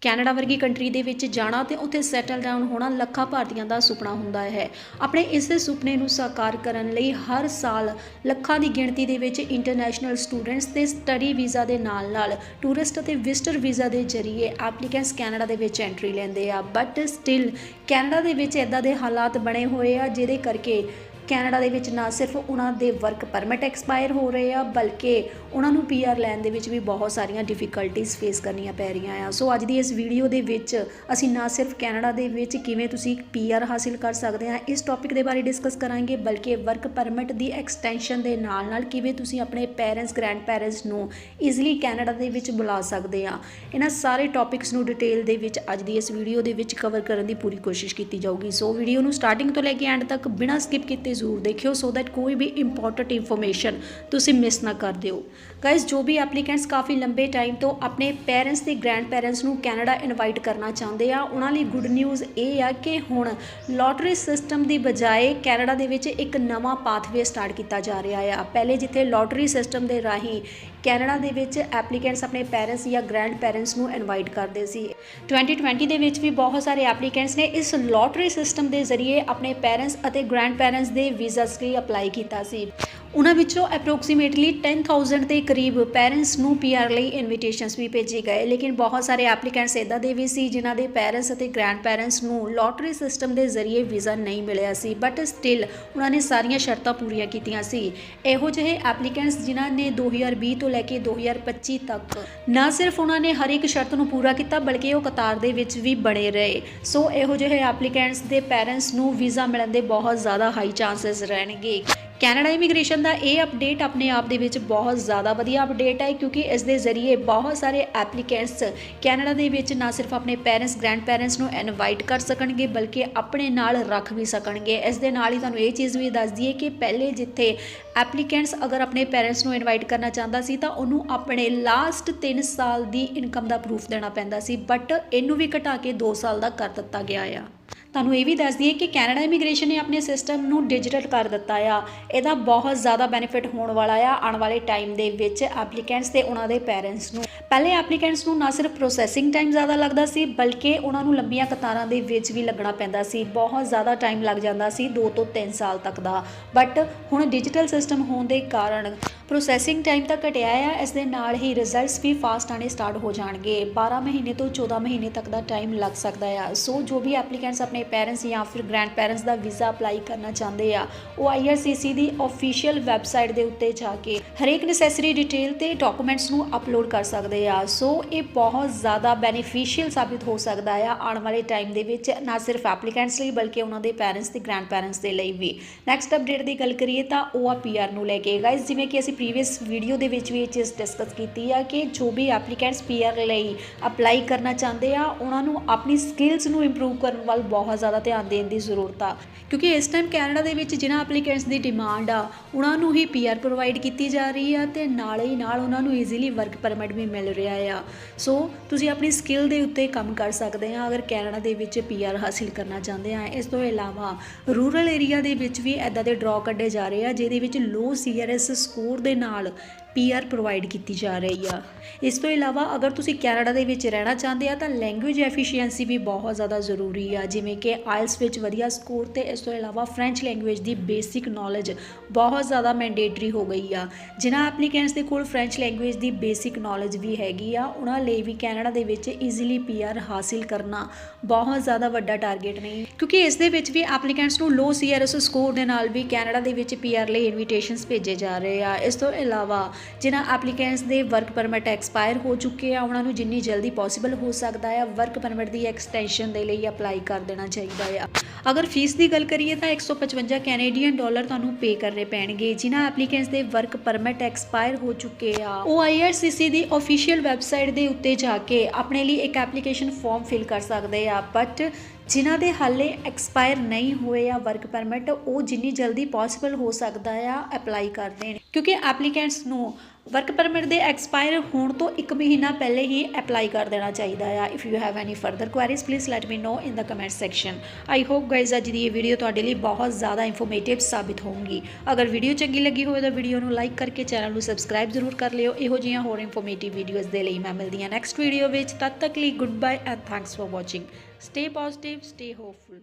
Canada ਵਰਗੀ country ਦੇ ਵਿੱਚ ਜਾਣਾ ਤੇ ਉੱਥੇ ਸੈਟਲ ਡਾਊਨ ਹੋਣਾ ਲੱਖਾਂ ਭਾਰਤੀਆਂ ਦਾ ਸੁਪਨਾ ਹੁੰਦਾ ਹੈ। ਆਪਣੇ ਇਸ ਸੁਪਨੇ ਨੂੰ ਸਾਕਾਰ ਕਰਨ ਲਈ ਹਰ ਸਾਲ ਲੱਖਾਂ ਦੀ ਗਿਣਤੀ ਦੇ ਵਿੱਚ ਇੰਟਰਨੈਸ਼ਨਲ ਸਟੂਡੈਂਟਸ ਤੇ ਸਟੱਡੀ ਵੀਜ਼ਾ ਦੇ ਨਾਲ-ਨਾਲ ਟੂਰਿਸਟ ਅਤੇ ਵਿਜ਼ਟਰ ਵੀਜ਼ਾ ਦੇ ਜ਼ਰੀਏ ਐਪਲੀਕੈਂਟਸ ਕੈਨੇਡਾ ਦੇ ਵਿੱਚ ਐਂਟਰੀ ਲੈਂਦੇ ਆ। ਬਟ ਸਟਿਲ ਕੈਨੇਡਾ ਦੇ ਵਿੱਚ ਇਦਾਂ ਦੇ ਹਾਲਾਤ ਬਣੇ ਹੋਏ ਆ, ਜਿਹਦੇ ਕਰਕੇ ਕੈਨੇਡਾ ਦੇ ਵਿੱਚ ਨਾ ਸਿਰਫ ਉਹਨਾਂ ਦੇ ਵਰਕ ਪਰਮਿਟ ਐਕਸਪਾਇਰ ਹੋ ਰਹੇ ਆ, ਬਲਕਿ ਉਹਨਾਂ ਨੂੰ ਪੀਆਰ ਲੈਣ ਦੇ ਵਿੱਚ ਵੀ ਬਹੁਤ ਸਾਰੀਆਂ ਡਿਫਿਕਲਟੀਆਂ ਫੇਸ ਕਰਨੀਆਂ ਪੈ ਰਹੀਆਂ ਆ। ਸੋ ਅੱਜ ਦੀ ਇਸ ਵੀਡੀਓ ਦੇ ਵਿੱਚ ਅਸੀਂ ਨਾ ਸਿਰਫ ਕੈਨੇਡਾ ਦੇ ਵਿੱਚ ਕਿਵੇਂ ਤੁਸੀਂ ਪੀਆਰ ਹਾਸਿਲ ਕਰ ਸਕਦੇ ਆ, ਇਸ ਟੌਪਿਕ ਦੇ ਬਾਰੇ ਡਿਸਕਸ ਕਰਾਂਗੇ, ਬਲਕਿ ਵਰਕ ਪਰਮਿਟ ਦੀ ਐਕਸਟੈਂਸ਼ਨ ਦੇ ਨਾਲ ਨਾਲ ਕਿਵੇਂ ਤੁਸੀਂ ਆਪਣੇ ਪੇਰੈਂਟਸ ਗ੍ਰੈਂਡ ਪੈਰੈਂਟਸ ਨੂੰ ਈਜ਼ੀਲੀ ਕੈਨੇਡਾ ਦੇ ਵਿੱਚ ਬੁਲਾ ਸਕਦੇ ਆ। ਇਹਨਾਂ ਸਾਰੇ ਟੌਪਿਕਸ ਨੂੰ ਡਿਟੇਲ ਦੇ ਵਿੱਚ ਅੱਜ ਦੀ ਇਸ ਵੀਡੀਓ ਦੇ ਵਿੱਚ ਕਵਰ ਕਰਨ ਦੀ ਪੂਰੀ ਕੋਸ਼ਿਸ਼ ਕੀਤੀ ਜਾਊਗੀ। ਸੋ ਵੀਡੀਓ ਨੂੰ ਸਟਾਰਟਿੰਗ ਤੋਂ ਲੈ ਕੇ ਐਂਡ ਤੱਕ ਬਿਨਾਂ ਸਕਿਪ ਕੀਤੇ ਜ਼ਰੂਰ ਦੇਖਿਓ ਸੋ ਦੈਟ ਕੋਈ ਵੀ ਇੰਪੋਰਟੈਂਟ ਇਨਫੋਰਮੇਸ਼ਨ ਤੁਸੀਂ ਮਿਸ ਨਾ ਕਰ ਦਿਓ। ਗਾਇਸ ਜੋ ਵੀ ਐਪਲੀਕੈਂਟਸ ਕਾਫੀ ਲੰਬੇ ਟਾਈਮ ਤੋਂ ਆਪਣੇ ਪੇਰੈਂਟਸ ਤੇ ਗ੍ਰੈਂਡ ਪੈਰੈਂਟਸ ਨੂੰ ਕੈਨੇਡਾ ਇਨਵਾਈਟ ਕਰਨਾ ਚਾਹੁੰਦੇ ਆ, ਉਹਨਾਂ ਲਈ ਗੁੱਡ ਨਿਊਜ਼ ਇਹ ਆ ਕਿ ਹੁਣ ਲੋਟਰੀ ਸਿਸਟਮ ਦੀ ਬਜਾਏ ਕੈਨੇਡਾ ਦੇ ਵਿੱਚ ਇੱਕ ਨਵਾਂ ਪਾਥਵੇ ਸਟਾਰਟ ਕੀਤਾ ਜਾ ਰਿਹਾ ਆ। ਪਹਿਲੇ ਜਿੱਥੇ ਲੋਟਰੀ ਸਿਸਟਮ ਦੇ ਰਾਹੀਂ ਕੈਨੇਡਾ ਦੇ ਵਿੱਚ ਐਪਲੀਕੈਂਟਸ ਆਪਣੇ ਪੇਰੈਂਟਸ ਜਾਂ ਗ੍ਰੈਂਡ ਪੈਰੈਂਟਸ ਨੂੰ ਇਨਵਾਈਟ ਕਰਦੇ ਸੀ। 2020 ਦੇ ਵਿੱਚ ਵੀ ਬਹੁਤ ਸਾਰੇ ਐਪਲੀਕੈਂਟਸ ਨੇ ਇਸ ਲੋਟਰੀ ਸਿਸਟਮ ਦੇ ਜ਼ਰੀਏ ਆਪਣੇ ਪੇਰੈਂਟਸ ਅਤੇ ਗ੍ਰੈਂਡ ਪੈਰੈਂਟਸ ਦੇ ਵੀਜ਼ਾ ਲਈ ਅਪਲਾਈ ਕੀਤਾ ਸੀ। ਉਹਨਾਂ ਵਿੱਚੋਂ ਅਪਰੋਕਸੀਮੇਟਲੀ 10000 ਦੇ ਕਰੀਬ ਪੈਰੈਂਟਸ ਨੂੰ ਪੀਆਰ ਲਈ ਇਨਵੀਟੇਸ਼ਨਸ ਵੀ ਭੇਜੇ ਗਏ। ਲੇਕਿਨ ਬਹੁਤ ਸਾਰੇ ਐਪਲੀਕੈਂਟਸ ਇਦਾਂ ਦੇ ਵੀ ਸੀ ਜਿਨ੍ਹਾਂ ਦੇ ਪੈਰੈਂਟਸ ਅਤੇ ਗ੍ਰੈਂਡ ਪੈਰੈਂਟਸ ਨੂੰ ਲੋਟਰੀ ਸਿਸਟਮ ਦੇ ਜ਼ਰੀਏ ਵੀਜ਼ਾ ਨਹੀਂ ਮਿਲਿਆ ਸੀ। ਬਟ ਸਟਿਲ ਉਹਨਾਂ ਨੇ ਸਾਰੀਆਂ ਸ਼ਰਤਾਂ ਪੂਰੀਆਂ ਕੀਤੀਆਂ ਸੀ। ਇਹੋ ਜਿਹੇ ਐਪਲੀਕੈਂਟਸ ਜਿਨ੍ਹਾਂ ਨੇ 2020 ਤੋਂ ਲੈ ਕੇ 2025 ਤੱਕ ਨਾ ਸਿਰਫ ਉਹਨਾਂ ਨੇ ਹਰ ਇੱਕ ਸ਼ਰਤ ਨੂੰ ਪੂਰਾ ਕੀਤਾ, ਬਲਕਿ ਉਹ ਕਤਾਰ ਦੇ ਵਿੱਚ ਵੀ ਬਣੇ ਰਹੇ। ਸੋ ਇਹੋ ਜਿਹੇ ਐਪਲੀਕੈਂਟਸ ਦੇ ਪੈਰੈਂਟਸ ਨੂੰ ਵੀਜ਼ਾ ਮਿਲਣ ਦੇ ਬਹੁਤ ਜ਼ਿਆਦਾ ਹਾਈ ਚਾਂਸਸ ਰਹਿਣਗੇ। ਕੈਨੇਡਾ ਇਮੀਗ੍ਰੇਸ਼ਨ ਦਾ ਇਹ ਅਪਡੇਟ ਆਪਣੇ ਆਪ ਦੇ ਵਿੱਚ ਬਹੁਤ ਜ਼ਿਆਦਾ ਵਧੀਆ ਅਪਡੇਟ ਹੈ, ਕਿਉਂਕਿ ਇਸ ਦੇ ਜ਼ਰੀਏ ਬਹੁਤ ਸਾਰੇ ਐਪਲੀਕੈਂਟਸ ਕੈਨੇਡਾ ਦੇ ਵਿੱਚ ਨਾ ਸਿਰਫ ਆਪਣੇ ਪੈਰੈਂਟਸ ਗ੍ਰੈਂਡ ਪੈਰੈਂਟਸ ਨੂੰ ਇਨਵਾਈਟ ਕਰ ਸਕਣਗੇ, ਬਲਕਿ ਆਪਣੇ ਨਾਲ ਰੱਖ ਵੀ ਸਕਣਗੇ। ਇਸ ਦੇ ਨਾਲ ਹੀ ਤੁਹਾਨੂੰ ਇਹ ਚੀਜ਼ ਵੀ ਦੱਸ ਦਈਏ ਕਿ ਪਹਿਲੇ ਜਿੱਥੇ ਐਪਲੀਕੈਂਟਸ ਅਗਰ ਆਪਣੇ ਪੈਰੈਂਟਸ ਨੂੰ ਇਨਵਾਈਟ ਕਰਨਾ ਚਾਹੁੰਦਾ ਸੀ, ਤਾਂ ਉਹਨੂੰ ਆਪਣੇ ਲਾਸਟ 3 ਸਾਲ ਦੀ ਇਨਕਮ ਦਾ ਪ੍ਰੂਫ ਦੇਣਾ ਪੈਂਦਾ ਸੀ ਬਟ ਇਹਨੂੰ ਵੀ ਘਟਾ ਕੇ 2 ਸਾਲ ਦਾ ਕਰ ਦਿੱਤਾ ਗਿਆ ਆ। ਤੁਹਾਨੂੰ ਇਹ ਵੀ ਦੱਸ ਦਈਏ ਕਿ ਕੈਨੇਡਾ ਇਮੀਗ੍ਰੇਸ਼ਨ ਨੇ ਆਪਣੇ ਸਿਸਟਮ ਨੂੰ ਡਿਜੀਟਲ ਕਰ ਦਿੱਤਾ ਆ। ਇਹਦਾ ਬਹੁਤ ਜ਼ਿਆਦਾ ਬੈਨੀਫਿਟ ਹੋਣ ਵਾਲਾ ਆ ਆਉਣ ਵਾਲੇ ਟਾਈਮ ਦੇ ਵਿੱਚ ਐਪਲੀਕੈਂਟਸ ਤੇ ਉਹਨਾਂ ਦੇ ਪੇਰੈਂਟਸ ਨੂੰ। ਪਹਿਲੇ ਐਪਲੀਕੈਂਟਸ ਨੂੰ ਨਾ ਸਿਰਫ ਪ੍ਰੋਸੈਸਿੰਗ ਟਾਈਮ ਜ਼ਿਆਦਾ ਲੱਗਦਾ ਸੀ, ਬਲਕਿ ਉਹਨਾਂ ਨੂੰ ਲੰਬੀਆਂ ਕਤਾਰਾਂ ਦੇ ਵਿੱਚ ਵੀ ਲੱਗਣਾ ਪੈਂਦਾ ਸੀ। ਬਹੁਤ ਜ਼ਿਆਦਾ ਟਾਈਮ ਲੱਗ ਜਾਂਦਾ ਸੀ 2 ਤੋਂ 3 ਸਾਲ ਤੱਕ ਦਾ। ਬਟ ਹੁਣ ਡਿਜੀਟਲ ਸਿਸਟਮ ਹੋਣ ਦੇ ਕਾਰਨ ਪ੍ਰੋਸੈਸਿੰਗ ਟਾਈਮ ਤਾਂ ਘਟਿਆ ਆ, ਇਸ ਦੇ ਨਾਲ ਹੀ ਰਿਜ਼ਲਟਸ ਵੀ ਫਾਸਟ ਆਣੇ ਸਟਾਰਟ ਹੋ ਜਾਣਗੇ। 12 ਮਹੀਨੇ ਤੋਂ 14 ਮਹੀਨੇ ਤੱਕ ਦਾ ਟਾਈਮ ਲੱਗ ਸਕਦਾ ਆ। ਸੋ ਜੋ ਵੀ ਐਪਲੀਕੈਂਟਸ ਆਪਣੇ ਪੈਰੈਂਟਸ ਜਾਂ ਫਿਰ ਗ੍ਰੈਂਡ ਪੈਰੈਂਟਸ ਦਾ ਵੀਜ਼ਾ ਅਪਲਾਈ ਕਰਨਾ ਚਾਹੁੰਦੇ ਆ, ਉਹ IRCC ਦੀ ਅਫੀਸ਼ੀਅਲ ਵੈਬਸਾਈਟ ਦੇ ਉੱਤੇ ਜਾ ਕੇ ਹਰੇਕ ਨੈਸੈਸਰੀ ਡਿਟੇਲ ਤੇ ਡਾਕੂਮੈਂਟਸ ਨੂੰ ਅਪਲੋਡ ਕਰ ਸਕਦੇ ਆ। ਸੋ ਇਹ ਬਹੁਤ ਜ਼ਿਆਦਾ ਬੈਨੀਫੀਸ਼ੀਅਲ ਸਾਬਿਤ ਹੋ ਸਕਦਾ ਆ ਆਉਣ ਵਾਲੇ ਟਾਈਮ ਦੇ ਵਿੱਚ, ਨਾ ਸਿਰਫ ਐਪਲੀਕੈਂਟਸ ਲਈ, ਬਲਕਿ ਉਹਨਾਂ ਦੇ ਪੈਰੈਂਟਸ ਤੇ ਗ੍ਰੈਂਡ ਪੈਰੈਂਟਸ ਦੇ ਲਈ ਵੀ। ਨੈਕਸਟ ਅਪਡੇਟ ਦੀ ਗੱਲ ਕਰੀਏ ਤਾਂ ਉਹ ਆ ਪੀਆਰ ਨੂੰ ਲੈ ਕੇ। ਗਾਇਸ ਜਿਵੇਂ ਕਿ ਅਸੀਂ ਪ੍ਰੀਵੀਅਸ ਵੀਡੀਓ ਦੇ ਵਿੱਚ ਵੀ ਇਹ ਚੀਜ਼ ਡਿਸਕਸ ਕੀਤੀ ਆ ਕਿ ਜੋ ਵੀ ਐਪਲੀਕੈਂਟਸ ਪੀਆਰ ਲਈ ਅਪਲਾਈ ਕਰਨਾ ਚਾਹੁੰਦੇ ਆ, ਉਹਨਾਂ ਨੂੰ ਆਪਣੀ ਸਕਿੱਲਸ ਨੂੰ ਇੰਪਰੂਵ ਕਰਨ ਵੱਲ ਬਹੁਤ ਬਹੁਤ ਜ਼ਿਆਦਾ ਧਿਆਨ ਦੇਣ ਦੀ ਜ਼ਰੂਰਤ ਆ। ਕਿਉਂਕਿ ਇਸ ਟਾਈਮ ਕੈਨੇਡਾ ਦੇ ਵਿੱਚ ਜਿਨ੍ਹਾਂ ਐਪਲੀਕੈਂਟਸ ਦੀ ਡਿਮਾਂਡ ਆ, ਉਹਨਾਂ ਨੂੰ ਹੀ ਪੀਆਰ ਪ੍ਰੋਵਾਈਡ ਕੀਤੀ ਜਾ ਰਹੀ ਆ ਤੇ ਨਾਲ ਹੀ ਨਾਲ ਉਹਨਾਂ ਨੂੰ ਈਜ਼ੀਲੀ ਵਰਕ ਪਰਮਿਟ ਵੀ ਮਿਲ ਰਿਹਾ ਆ। ਸੋ ਤੁਸੀਂ ਆਪਣੀ ਸਕਿੱਲ ਦੇ ਉੱਤੇ ਕੰਮ ਕਰ ਸਕਦੇ ਆ, ਅਗਰ ਕੈਨੇਡਾ ਦੇ ਵਿੱਚ ਪੀਆਰ ਹਾਸਿਲ ਕਰਨਾ ਚਾਹੁੰਦੇ ਆ। ਇਸ ਤੋਂ ਇਲਾਵਾ ਰੂਰਲ ਏਰੀਆ ਦੇ ਵਿੱਚ ਵੀ ਐਦਾਂ ਦੇ ਡਰਾਅ ਕੱਢੇ ਜਾ ਰਹੇ ਆ, ਜਿਹਦੇ ਵਿੱਚ ਲੋ ਸੀਆਰਐਸ ਸਕੋਰ ਦੇ ਨਾਲ ਪੀਆਰ ਪ੍ਰੋਵਾਈਡ ਕੀਤੀ ਜਾ ਰਹੀ ਆ। ਇਸ ਤੋਂ ਇਲਾਵਾ ਅਗਰ ਤੁਸੀਂ ਕੈਨੇਡਾ ਦੇ ਵਿੱਚ ਰਹਿਣਾ ਚਾਹੁੰਦੇ ਆ ਤਾਂ ਲੈਂਗੁਏਜ ਐਫੀਸ਼ੀਐਂਸੀ ਵੀ ਬਹੁਤ ਜ਼ਿਆਦਾ ਜ਼ਰੂਰੀ ਆ। ਜਿਵੇਂ ਕਿ ਆਇਲਸ ਵਿੱਚ ਵਧੀਆ ਸਕੋਰ ਤੇ ਇਸ ਤੋਂ ਇਲਾਵਾ ਫ੍ਰੈਂਚ ਲੈਂਗੁਏਜ ਦੀ ਬੇਸਿਕ ਨੌਲੇਜ ਬਹੁਤ ਜ਼ਿਆਦਾ ਮੈਂਡੇਟਰੀ ਹੋ ਗਈ ਆ। ਜਿਨ੍ਹਾਂ ਐਪਲੀਕੈਂਟਸ ਦੇ ਕੋਲ ਫ੍ਰੈਂਚ ਲੈਂਗੁਏਜ ਦੀ ਬੇਸਿਕ ਨੌਲੇਜ ਵੀ ਹੈਗੀ ਆ, ਉਹਨਾਂ ਲਈ ਵੀ ਕੈਨੇਡਾ ਦੇ ਵਿੱਚ ਈਜ਼ੀਲੀ ਪੀਆਰ ਹਾਸਿਲ ਕਰਨਾ ਬਹੁਤ ਜ਼ਿਆਦਾ ਵੱਡਾ ਟਾਰਗੇਟ ਨਹੀਂ ਕਿਉਂਕਿ ਇਸ ਦੇ ਵਿੱਚ ਵੀ ਐਪਲੀਕੈਂਟਸ ਨੂੰ ਲੋ ਸੀਆਰਐਸ ਸਕੋਰ ਦੇ ਨਾਲ ਵੀ ਕੈਨੇਡਾ ਦੇ ਵਿੱਚ ਪੀਆਰ ਲਈ ਇਨਵੀਟੇਸ਼ਨਸ ਭੇਜੇ ਜਾ ਰਹੇ ਆ। ਇਸ ਤੋਂ ਇਲਾਵਾ ਜਿਨ੍ਹਾਂ ਐਪਲੀਕੈਂਟਸ ਦੇ ਵਰਕ ਪਰਮਿਟ ਐਕਸਪਾਇਰ ਹੋ ਚੁੱਕੇ ਆ, ਉਹਨਾਂ ਨੂੰ ਜਿੰਨੀ ਜਲਦੀ ਪੋਸੀਬਲ ਹੋ ਸਕਦਾ ਆ ਵਰਕ ਪਰਮਿਟ ਦੀ ਐਕਸਟੈਂਸ਼ਨ ਦੇ ਲਈ ਅਪਲਾਈ ਕਰ ਦੇਣਾ ਚਾਹੀਦਾ ਆ। ਅਗਰ ਫੀਸ ਦੀ ਗੱਲ ਕਰੀਏ ਤਾਂ 155 ਕੈਨੇਡੀਅਨ ਡਾਲਰ ਤੁਹਾਨੂੰ ਪੇ ਕਰਨੇ ਪੈਣਗੇ। ਜਿਨ੍ਹਾਂ ਐਪਲੀਕੈਂਟਸ ਦੇ ਵਰਕ ਪਰਮਿਟ ਐਕਸਪਾਇਰ ਹੋ ਚੁੱਕੇ ਆ, ਉਹ IRCC ਦੀ ਅਫੀਸ਼ੀਅਲ ਵੈਬਸਾਈਟ ਦੇ ਉੱਤੇ ਜਾ ਕੇ ਆਪਣੇ ਲਈ ਇੱਕ ਐਪਲੀਕੇਸ਼ਨ ਫਾਰਮ ਫਿਲ ਕਰ ਸਕਦੇ ਆ। ਬਟ ਜਿਨ੍ਹਾਂ ਦੇ ਹਾਲੇ ਐਕਸਪਾਇਰ ਨਹੀਂ ਹੋਏ ਆ ਵਰਕ ਪਰਮਿਟ, ਉਹ ਜਿੰਨੀ ਜਲਦੀ ਪੋਸੀਬਲ ਹੋ ਸਕਦਾ ਆ, ਅਪਲਾਈ ਕਰ ਦੇਣ ਕਿਉਂਕਿ ਐਪਲੀਕੈਂਟਸ ਨੂੰ ਵਰਕ ਪਰਮਿਟ ਦੇ ਐਕਸਪਾਇਰ ਹੋਣ ਤੋਂ 1 ਮਹੀਨਾ ਪਹਿਲੇ ਹੀ ਅਪਲਾਈ ਕਰ ਦੇਣਾ ਚਾਹੀਦਾ ਆ। If you have any further queries please let me know in the comment section I hope guys ਅੱਜ ਦੀ ਇਹ ਵੀਡੀਓ ਤੁਹਾਡੇ ਲਈ ਬਹੁਤ ਜ਼ਿਆਦਾ ਇਨਫੋਰਮੇਟਿਵ ਸਾਬਿਤ ਹੋਊਗੀ। ਅਗਰ ਵੀਡੀਓ ਚੰਗੀ ਲੱਗੀ ਹੋਵੇ ਤਾਂ ਵੀਡੀਓ ਨੂੰ ਲਾਈਕ ਕਰਕੇ ਚੈਨਲ ਨੂੰ ਸਬਸਕ੍ਰਾਈਬ ਜ਼ਰੂਰ ਕਰ ਲਿਓ। ਇਹੋ ਜਿਹੀਆਂ ਹੋਰ ਇਨਫੋਰਮੇਟਿਵ ਵੀਡੀਓਜ਼ ਦੇ ਲਈ ਮੈਂ ਮਿਲਦੀ ਹਾਂ ਨੈਕਸਟ ਵੀਡੀਓ ਵਿੱਚ। ਤਦ ਤੱਕ ਲਈ goodbye and thanks for watching stay positive stay hopeful